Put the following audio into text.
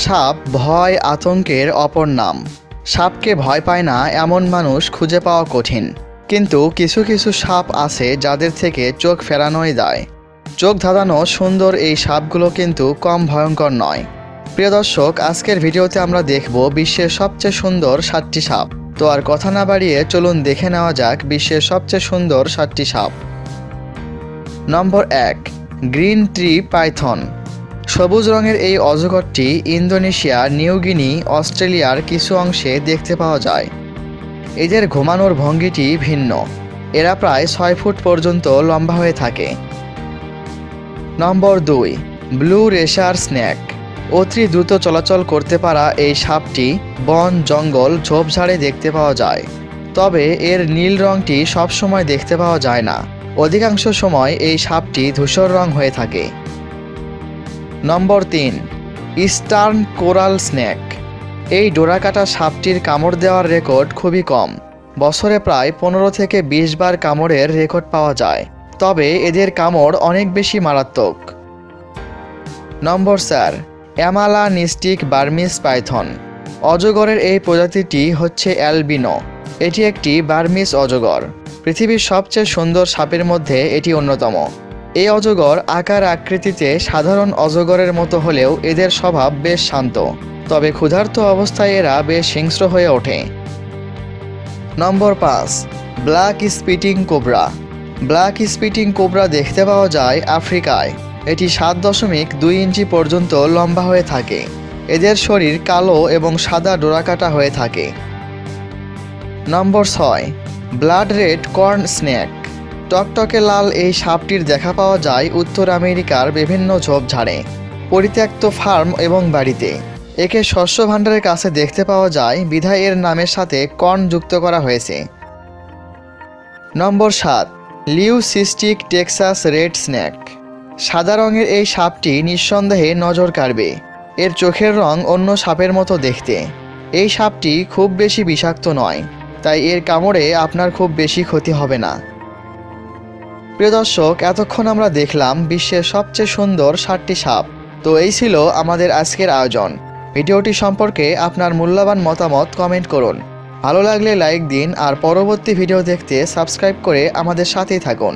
সাপ ভয় আতঙ্কের অপর নাম। সাপকে ভয় পায় না এমন মানুষ খুঁজে পাওয়া কঠিন। কিন্তু কিছু কিছু সাপ আছে যাদের থেকে চোখ ফেরানোই যায় চোখ ধাঁধানো সুন্দর এই সাপগুলো কিন্তু কম ভয়ঙ্কর নয়। প্রিয় দর্শক, আজকের ভিডিওতে আমরা দেখব বিশ্বের সবচেয়ে সুন্দর সাতটি সাপ। তো আর কথা না বাড়িয়ে চলুন দেখে নেওয়া যাক বিশ্বের সবচেয়ে সুন্দর সাতটি সাপ। নম্বর এক, গ্রিন ট্রি পাইথন। সবুজ রঙের এই অজগরটি ইন্দোনেশিয়া নিউগিনি অস্ট্রেলিয়ার কিছু অংশে দেখতে পাওয়া যায়। এদের ঘুমানোর ভঙ্গিটি ভিন্ন। এরা প্রায় ছয় ফুট পর্যন্ত লম্বা হয়ে থাকে। নম্বর দুই, ব্লু রেশার স্ন্যাক অতি দ্রুত চলাচল করতে পারা এই সাপটি বন, জঙ্গল, ঝোপঝাড়ে দেখতে পাওয়া যায়। তবে এর নীল রঙটি সবসময় দেখতে পাওয়া যায় না। অধিকাংশ সময় এই সাপটি ধূসর রং হয়ে থাকে। নম্বর তিন, ইস্টার্ন কোরাল স্ন্যাক এই ডোরাকাটা সাপটির কামড় দেওয়ার রেকর্ড খুবই কম। বছরে প্রায় পনেরো থেকে বিশ বার কামড়ের রেকর্ড পাওয়া যায়। তবে এদের কামড় অনেক বেশি মারাত্মক। নম্বর চার অ্যামালা নিস্টিক বার্মিস পাইথন। অজগরের এই প্রজাতিটি হচ্ছে অ্যালবিনো। এটি একটি বার্মিস অজগর। পৃথিবীর সবচেয়ে সুন্দর সাপের মধ্যে এটি অন্যতম। এই অজগর আকার আকৃতিতে সাধারণ অজগরের মতো হলেও এদের স্বভাব বেশ শান্ত। তবে ক্ষুধার্ত অবস্থায় এরা বেশ হিংস্র হয়ে ওঠে। নম্বর পাঁচ, black spitting cobra. Black spitting cobra দেখতে পাওয়া যায় আফ্রিকায়। এটি সাত দশমিক দুই ইঞ্চি পর্যন্ত লম্বা হয়ে থাকে। এদের শরীর কালো এবং সাদা ডোরাকাটা হয়ে থাকে। নম্বর ছয়, ব্লাড রেড কর্ন স্ন্যাক টকটকে লাল এই সাপটির দেখা পাওয়া যায় উত্তর আমেরিকার বিভিন্ন ঝোপঝাড়ে পরিত্যক্ত ফার্ম এবং বাড়িতে। একে শস্য ভাণ্ডারের কাছে দেখতে পাওয়া যায় বিধায় এর নামের সাথে কর্ন যুক্ত করা হয়েছে। নম্বর সাত লিউসিস্টিক টেক্সাস রেড স্ন্যাক। সাদা রঙের এই সাপটি নিঃসন্দেহে নজর কাড়বে। এর চোখের রং অন্য সাপের মতো দেখতে। এই সাপটি খুব বেশি বিষাক্ত নয়, তাই এর কামড়ে আপনার খুব বেশি ক্ষতি হবে না। প্রিয় দর্শক, এতক্ষণ আমরা দেখলাম বিশ্বের সবচেয়ে সুন্দর সাতটি সাপ। তো এই ছিল আমাদের আজকের আয়োজন। ভিডিওটি সম্পর্কে আপনার মূল্যবান মতামত কমেন্ট করুন। ভালো লাগলে লাইক দিন আর পরবর্তী ভিডিও দেখতে সাবস্ক্রাইব করে আমাদের সাথেই থাকুন।